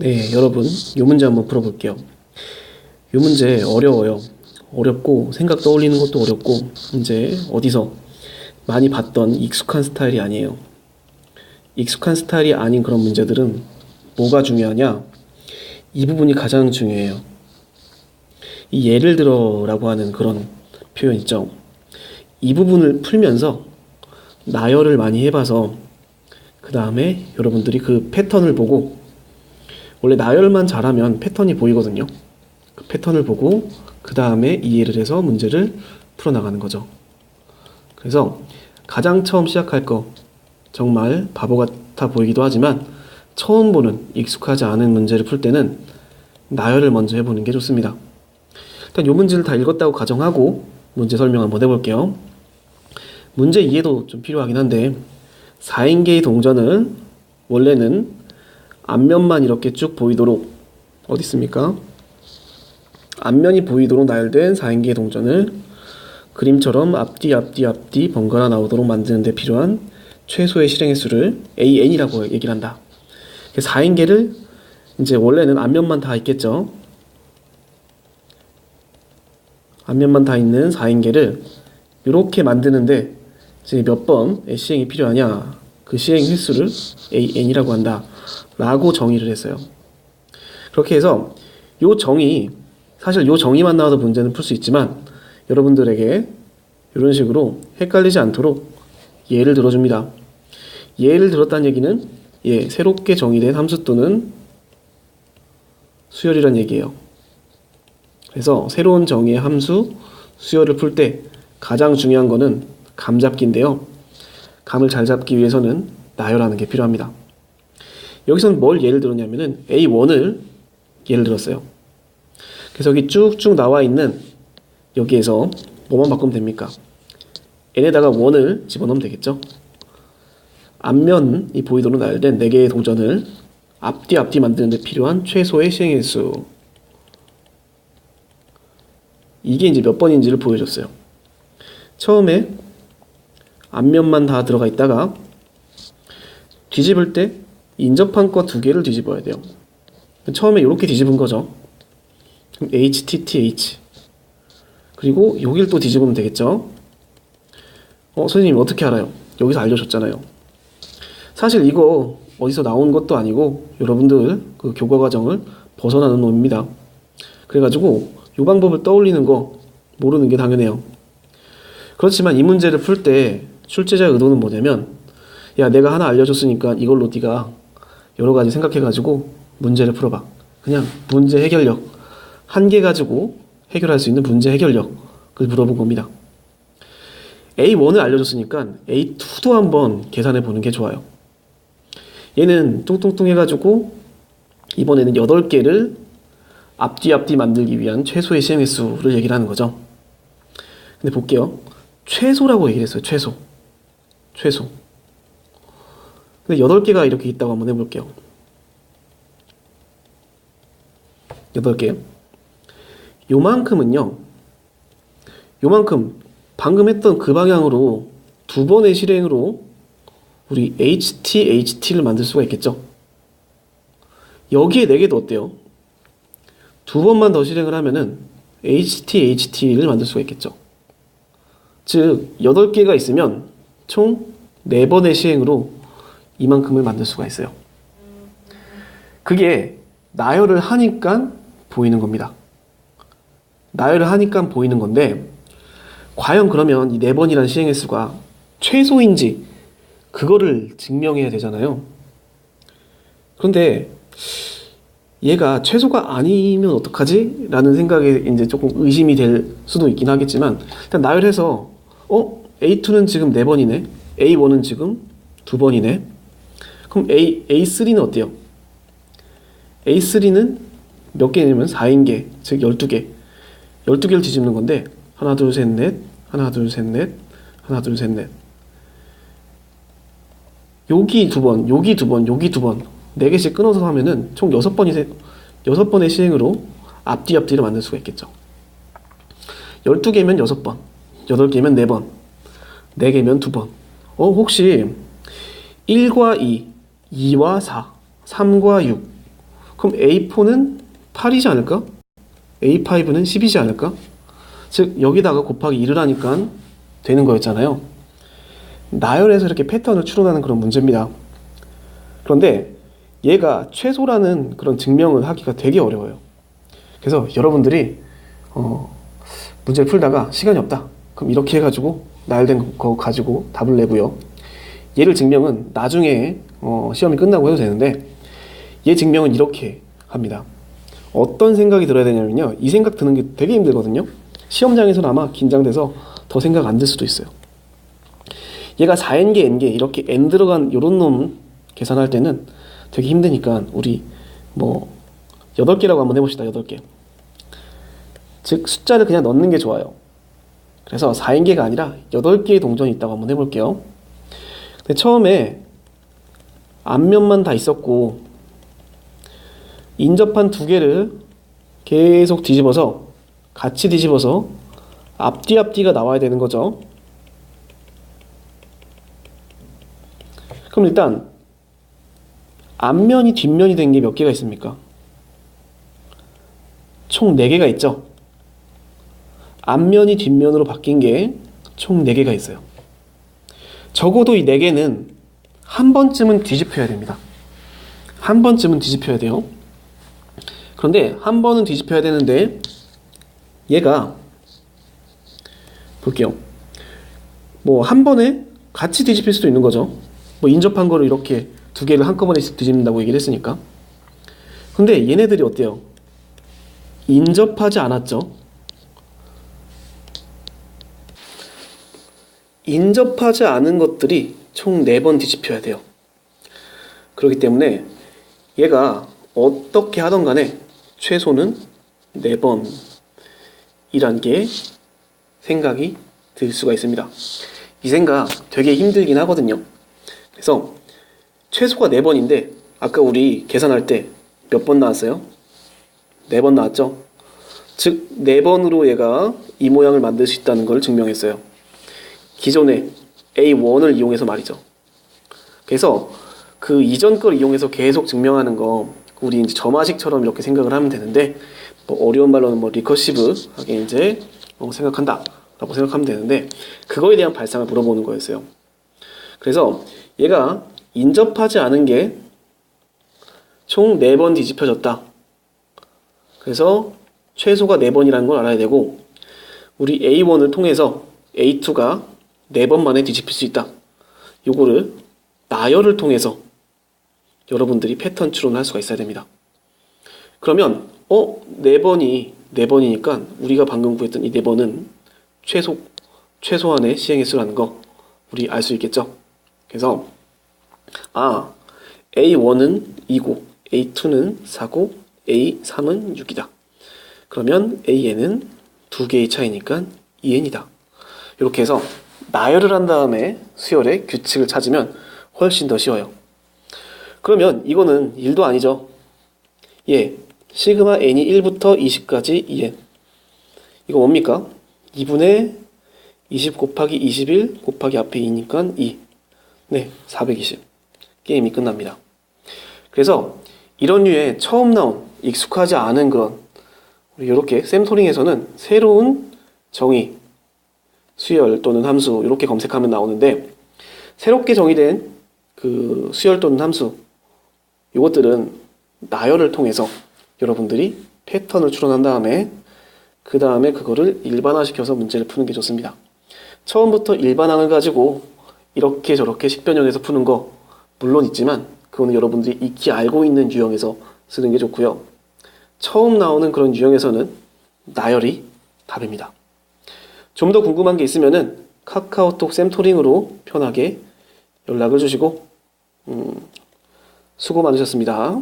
네, 여러분, 이 문제 한번 풀어볼게요. 이 문제 어려워요. 어렵고, 생각 떠올리는 것도 어렵고, 이제 어디서 많이 봤던 익숙한 스타일이 아니에요. 익숙한 스타일이 아닌 그런 문제들은 뭐가 중요하냐? 이 부분이 가장 중요해요. 이 예를 들어라고 하는 그런 표현 있죠. 이 부분을 풀면서 나열을 많이 해봐서 그 다음에 여러분들이 그 패턴을 보고 원래 나열만 잘하면 패턴이 보이거든요. 그 패턴을 보고 그 다음에 이해를 해서 문제를 풀어나가는 거죠. 그래서 가장 처음 시작할 거 정말 바보 같아 보이기도 하지만 처음 보는 익숙하지 않은 문제를 풀 때는 나열을 먼저 해보는 게 좋습니다. 일단 요 문제를 다 읽었다고 가정하고 문제 설명 한번 해볼게요. 문제 이해도 좀 필요하긴 한데 4인계의 동전은 원래는 앞면만 이렇게 쭉 보이도록 어디 있습니까? 앞면이 보이도록 나열된 4인계의 동전을 그림처럼 앞뒤 앞뒤 앞뒤 번갈아 나오도록 만드는 데 필요한 최소의 실행 횟수를 AN이라고 얘기를 한다. 4인계를 이제 원래는 앞면만 다 있겠죠. 앞면만 다 있는 4인계를 이렇게 만드는데 이제 몇 번의 시행이 필요하냐 그 시행 횟수를 AN이라고 한다. 라고 정의를 했어요. 그렇게 해서 요 정의 사실 요 정의만 나와도 문제는 풀 수 있지만 여러분들에게 이런 식으로 헷갈리지 않도록 예를 들어줍니다. 예를 들었다는 얘기는 예, 새롭게 정의된 함수 또는 수열이란 얘기예요. 그래서 새로운 정의의 함수 수열을 풀 때 가장 중요한 거는 감 잡기인데요. 감을 잘 잡기 위해서는 나열하는 게 필요합니다. 여기서는 뭘 예를 들었냐면은 A1을 예를 들었어요. 그래서 여기 쭉쭉 나와 있는 여기에서 뭐만 바꾸면 됩니까? n에다가 1을 집어넣으면 되겠죠? 앞면이 보이도록 나열된 4개의 동전을 앞뒤 앞뒤 만드는 데 필요한 최소의 시행의 수 이게 이제 몇 번인지를 보여줬어요. 처음에 앞면만 다 들어가 있다가 뒤집을 때 인접한 거 두 개를 뒤집어야 돼요. 처음에 이렇게 뒤집은 거죠. HTTH. 그리고 여길 또 뒤집으면 되겠죠. 어, 선생님 어떻게 알아요? 여기서 알려줬잖아요. 사실 이거 어디서 나온 것도 아니고 여러분들 그 교과 과정을 벗어나는 놈입니다. 그래가지고 이 방법을 떠올리는 거 모르는 게 당연해요. 그렇지만 이 문제를 풀 때 출제자의 의도는 뭐냐면 야 내가 하나 알려줬으니까 이걸로 네가 여러 가지 생각해가지고 문제를 풀어봐. 그냥 문제 해결력 한 개 가지고 해결할 수 있는 문제 해결력을 물어본 겁니다. A1을 알려줬으니까 A2도 한번 계산해 보는 게 좋아요. 얘는 뚱뚱뚱 해가지고 이번에는 8개를 앞뒤 앞뒤 만들기 위한 최소의 시행 횟수를 얘기를 하는 거죠. 근데 볼게요. 최소라고 얘기를 했어요. 최소. 최소. 근데 8개가 이렇게 있다고 한번 해볼게요. 8개. 요만큼은요. 요만큼 방금 했던 그 방향으로 두 번의 실행으로 우리 HT, HT를 만들 수가 있겠죠. 여기에 4개도 어때요? 두 번만 더 실행을 하면은 HT, HT를 만들 수가 있겠죠. 즉, 8개가 있으면 총 4번의 시행으로 이만큼을 만들 수가 있어요. 그게 나열을 하니까 보이는 겁니다. 나열을 하니까 보이는 건데, 과연 그러면 이 4번이라는 시행 횟수가 최소인지, 그거를 증명해야 되잖아요. 그런데, 얘가 최소가 아니면 어떡하지? 라는 생각에 이제 조금 의심이 될 수도 있긴 하겠지만, 일단 나열해서, 어? A2는 지금 4번이네. A1은 지금 2번이네. 그럼 A, A3는 어때요? A3는 몇 개냐면 4인계, 즉 12개. 12개를 뒤집는 건데, 하나, 둘, 셋, 넷, 하나, 둘, 셋, 넷, 하나, 둘, 셋, 넷. 여기 두 번, 여기 두 번, 여기 두 번. 네 개씩 끊어서 하면은 총 여섯 번이 여섯 번의 시행으로 앞뒤 앞뒤를 만들 수가 있겠죠. 12개면 여섯 번, 8개면 네 번, 4개면 두 번. 어, 혹시 1과 2, 2와 4, 3과 6. 그럼 A4는 8이지 않을까? A5는 10이지 않을까? 즉 여기다가 곱하기 1을 하니까 되는 거였잖아요. 나열해서 이렇게 패턴을 추론하는 그런 문제입니다. 그런데 얘가 최소라는 그런 증명을 하기가 되게 어려워요. 그래서 여러분들이 어, 문제를 풀다가 시간이 없다. 그럼 이렇게 해가지고 나열된 거 가지고 답을 내고요. 얘를 증명은 나중에 어, 시험이 끝나고 해도 되는데 얘 증명은 이렇게 합니다. 어떤 생각이 들어야 되냐면요. 이 생각 드는 게 되게 힘들거든요. 시험장에서는 아마 긴장돼서 더 생각 안 들 수도 있어요. 얘가 4n개, n개 이렇게 n 들어간 요런 놈 계산할 때는 되게 힘드니까 우리 뭐 8개라고 한번 해봅시다. 8개. 즉 숫자를 그냥 넣는 게 좋아요. 그래서 4n개가 아니라 8개의 동전이 있다고 한번 해볼게요. 근데 처음에 앞면만 다 있었고 인접한 두 개를 계속 뒤집어서 같이 뒤집어서 앞뒤 앞뒤가 나와야 되는 거죠. 그럼 일단 앞면이 뒷면이 된 게 몇 개가 있습니까? 총 4개가 있죠. 앞면이 뒷면으로 바뀐 게 총 4개가 있어요. 적어도 이 4개는 한 번쯤은 뒤집혀야 됩니다. 한 번쯤은 뒤집혀야 돼요. 그런데 한 번은 뒤집혀야 되는데 얘가 볼게요. 뭐 한 번에 같이 뒤집힐 수도 있는 거죠. 뭐 인접한 거를 이렇게 두 개를 한꺼번에 뒤집는다고 얘기를 했으니까. 근데 얘네들이 어때요? 인접하지 않았죠. 인접하지 않은 것들이 총 4번 뒤집혀야 돼요. 그렇기 때문에 얘가 어떻게 하던 간에 최소는 4번이란 게 생각이 들 수가 있습니다. 이 생각 되게 힘들긴 하거든요. 그래서 최소가 4번인데 아까 우리 계산할 때 몇 번 나왔어요? 4번 나왔죠? 즉 4번으로 얘가 이 모양을 만들 수 있다는 걸 증명했어요. 기존의 A1을 이용해서 말이죠. 그래서 그 이전 걸 이용해서 계속 증명하는 거 우리 이제 점화식처럼 이렇게 생각을 하면 되는데 뭐 어려운 말로는 뭐 리커시브하게 이제 어, 생각한다라고 생각하면 되는데 그거에 대한 발상을 물어보는 거였어요. 그래서 얘가 인접하지 않은 게 총 4번 뒤집혀졌다. 그래서 최소가 4번이라는 걸 알아야 되고 우리 A1을 통해서 A2가 4번 만에 뒤집힐 수 있다. 요거를 나열을 통해서 여러분들이 패턴 추론을 할 수가 있어야 됩니다. 그러면 어? 4번이 4번이니까 우리가 방금 구했던 이 4번은 최소 최소한의 시행 횟수라는 거 우리 알 수 있겠죠? 그래서 아 A1은 2고 A2는 4고 A3은 6이다. 그러면 AN은 두 개의 차이니까 2N이다. 이렇게 해서 나열을 한 다음에 수열의 규칙을 찾으면 훨씬 더 쉬워요. 그러면 이거는 1도 아니죠. 예, 시그마 n이 1부터 20까지 2n. 이거 뭡니까? 2분의 20 곱하기 21 곱하기 앞에 2니까 2. 네, 420. 게임이 끝납니다. 그래서 이런 류의 처음 나온 익숙하지 않은 그런 이렇게 샘토링에서는 새로운 정의, 수열 또는 함수 이렇게 검색하면 나오는데 새롭게 정의된 그 수열 또는 함수 이것들은 나열을 통해서 여러분들이 패턴을 추론한 다음에 그 다음에 그거를 일반화시켜서 문제를 푸는 게 좋습니다. 처음부터 일반항을 가지고 이렇게 저렇게 식변형에서 푸는 거 물론 있지만 그거는 여러분들이 익히 알고 있는 유형에서 쓰는 게 좋고요. 처음 나오는 그런 유형에서는 나열이 답입니다. 좀 더 궁금한 게 있으면은 카카오톡 샘토링으로 편하게 연락을 주시고 음, 수고 많으셨습니다.